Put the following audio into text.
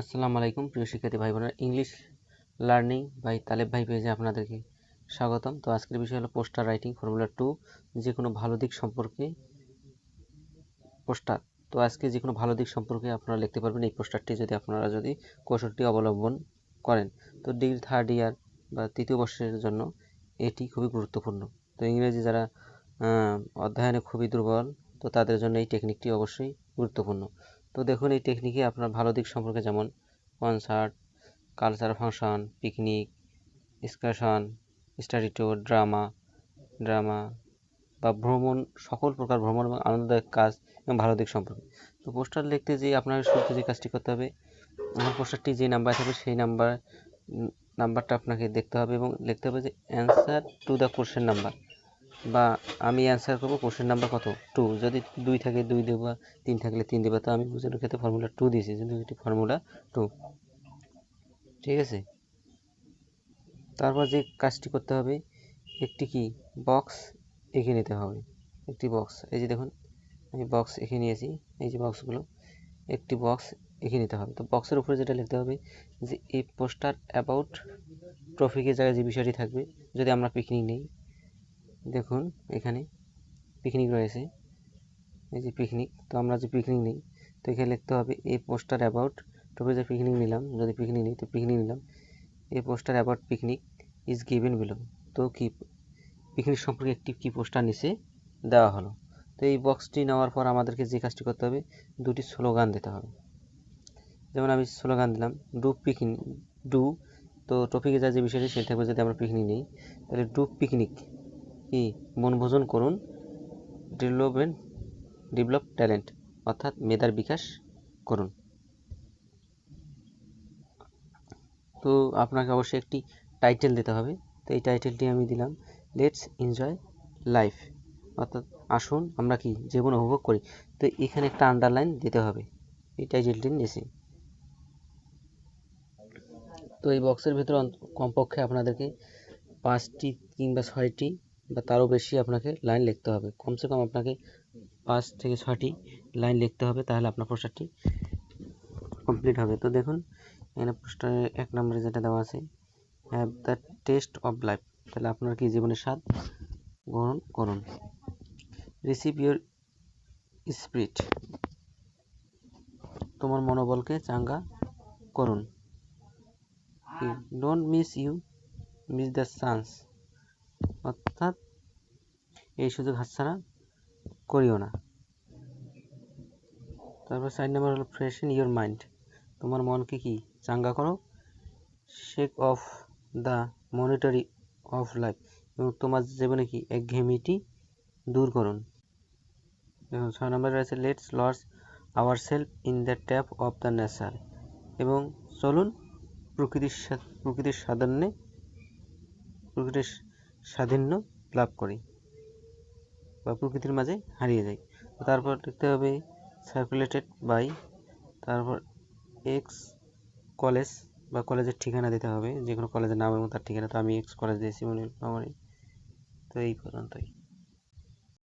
আসসালামু আলাইকুম, প্রিয় শিক্ষার্থী ভাই বোনেরা ইংলিশ লার্নিং বাই তালেব ভাই পেজে আপনাদেরকে স্বাগতম। তো আজকের বিষয় হলো পোস্টার রাইটিং ফর্মুলা টু যে কোনো ভালো দিক সম্পর্কে পোস্টার তো আজকে যে কোনো ভালো দিক সম্পর্কে আপনারা লিখতে পারবেন, এই পোস্টারটি যদি আপনারা যদি কৌশলটি অবলম্বন করেন। তো ডিগ্রি থার্ড ইয়ার বা তৃতীয় বর্ষের জন্য এটি খুবই গুরুত্বপূর্ণ। তো ইংরেজি যারা অধ্যয়নে খুবই দুর্বল, তো তাদের জন্য এই টেকনিকটি অবশ্যই গুরুত্বপূর্ণ। তো দেখুন, এই টেকনিকে আপনার ভালো দিক সম্পর্কে যেমন concert culture function picnic excursion study tour drama drama বা ভ্রমণ, সকল প্রকার ভ্রমণ এবং আনন্দদায়ক কাজ এবং ভালো দিক সম্পর্কে। তো পোস্টার লিখতে যে আপনার শুরুতে যে কাজটি করতে হবে, আমার পোস্টারটি যে নাম্বার থাকবে সেই নাম্বার নাম্বারটা আপনাকে দেখতে হবে এবং লিখতে হবে যে answer to the question number বা আমি অ্যান্সার করব কোশ্চেন নাম্বার কত? টু যদি দুই থাকে দুই দেবো বা তিন থাকলে তিন দেবো, তো আমি বুঝানোর ক্ষেত্রে ফর্মুলা টু দিয়েছি কিন্তু এটি ফর্মুলা টু ঠিক আছে? তারপর যে কাজটি করতে হবে, একটি কি? বক্স এঁকে নিতে হবে। একটি বক্স এই যে দেখুন, আমি বক্স এঁকে নিয়েছি, এই যে বক্সগুলো একটি বক্স এঁকে নিতে হবে। তো বক্সের উপরে যেটা লিখতে হবে যে, এই পোস্টার অ্যাবাউট ট্রফিকের জায়গায় যে বিষয়টি থাকবে, যদি আমরা পিকনিক নিই দেখুন, এখানে পিকনিক রয়েছে। এই যে পিকনিক তো আমরা যে পিকনিক নিই, তো এখানে লিখতে হবে এই পোস্টার অ্যাবাউট তবে যে পিকনিক নিলাম, যদি পিকনিক নিই, তো পিকনিক নিলাম। এই poster about picnic is given below তো কি পিকনিক সম্পর্কে একটি কি পোস্টার নিচে দেওয়া হলো? তো এই বক্সটি নেওয়ার পর আমাদেরকে যে কাজটি করতে হবে, দুটি স্লোগান দিতে হবে। যেমন আমি স্লোগান দিলাম ডু পিকনিক ডু তো টপিকে যা যে বিষয়টি, সেটা থাকবে যদি আমরা পিকনিক নিই, তাহলে ডু পিকনিক কি বনভোজন করুন। ডেভেলপমেন্ট, ডেভেলপ ট্যালেন্ট, অর্থাৎ মেধার বিকাশ করুন। তো আপনাকে অবশ্যই একটি টাইটেল দিতে হবে। তো এই টাইটেলটি আমি দিলাম লেটস এনজয় লাইফ অর্থাৎ আসুন আমরা কি জীবন উপভোগ করি। তো এখানে একটা আন্ডারলাইন দিতে হবে। এই টাইটেলটি নিয়েছি। তো এই বক্সের ভিতরে কমপক্ষে আপনাদেরকে পাঁচটি কিংবা ছয়টি বা তারও বেশি আপনাকে লাইন লিখতে হবে। কমসে কম আপনাকে পাঁচ থেকে ছটি লাইন লিখতে হবে, তাহলে আপনার পোস্টারটি কমপ্লিট হবে। তো দেখুন, এখানে পোস্টারে এক নম্বরে যেটা দেওয়া আছে have the taste of life তাহলে আপনার কি জীবনের স্বাদ গ্রহণ করুন। রিসিভ ইউর স্পিরিট তোমার মনোবলকে চাঙ্গা করুন। Don't miss you miss the chance অর্থাৎ এই সুযোগ হাতছাড়া করিও না। তারপর সাইড নাম্বার হলো ফ্রেশ ইন ইউর মাইন্ড তোমার মনকে কি চাঙ্গা করো? Shake off the monotony of life এবং তোমার জীবনে কি একঘেয়েমিটি দূর করুন। এবং ছয় নম্বরে রয়েছে let's lose our self in the lap of the nature এবং চলুন প্রকৃতির প্রকৃতির সাধারণে প্রকৃতির স্বাধীন্য লাভ করে বা প্রকৃতির মাঝে হারিয়ে যায় তারপর দেখতে হবে সার্কুলেটেড বাই তারপর এক্স কলেজ বা কলেজের ঠিকানা দিতে হবে। যে কোনো কলেজের নাম এবং তার ঠিকানা। তো আমি এক্স কলেজ দিয়েছি, মনে তো এই পর্যন্তই।